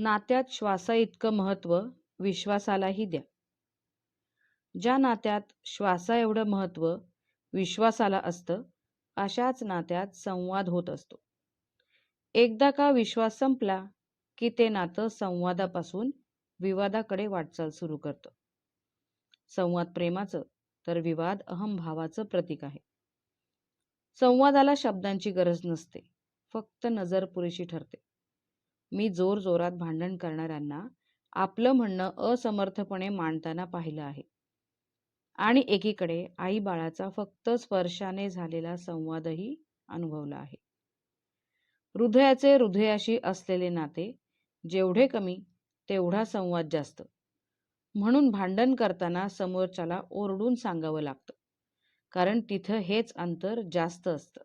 नात्यात श्वासाइतकं महत्त्व विश्वासालाही द्या. ज्या नात्यात श्वासा एवढं महत्त्व विश्वासाला असतं अशाच नात्यात संवाद होत असतो. एकदा का विश्वास संपला की ते नातं संवादापासून विवादाकडे वाटचाल सुरू करतं. संवाद प्रेमाचं तर विवाद अहमभावाचं प्रतीक आहे. संवादाला शब्दांची गरज नसते फक्त नजर पुरेशी ठरते. मी जोर जोरात भांडण करणाऱ्यांना आपलं म्हणणं असमर्थपणे मांडताना पाहिलं आहे. आणि एकीकडे आई बाळाचा फक्त स्पर्शाने झालेला संवादही अनुभवला आहे. हृदयाचे हृदयाशी असलेले नाते जेवढे कमी तेवढा संवाद जास्त. म्हणून भांडण करताना समोरच्याला ओरडून सांगावं लागतं. कारण तिथं हेच अंतर जास्त असतं.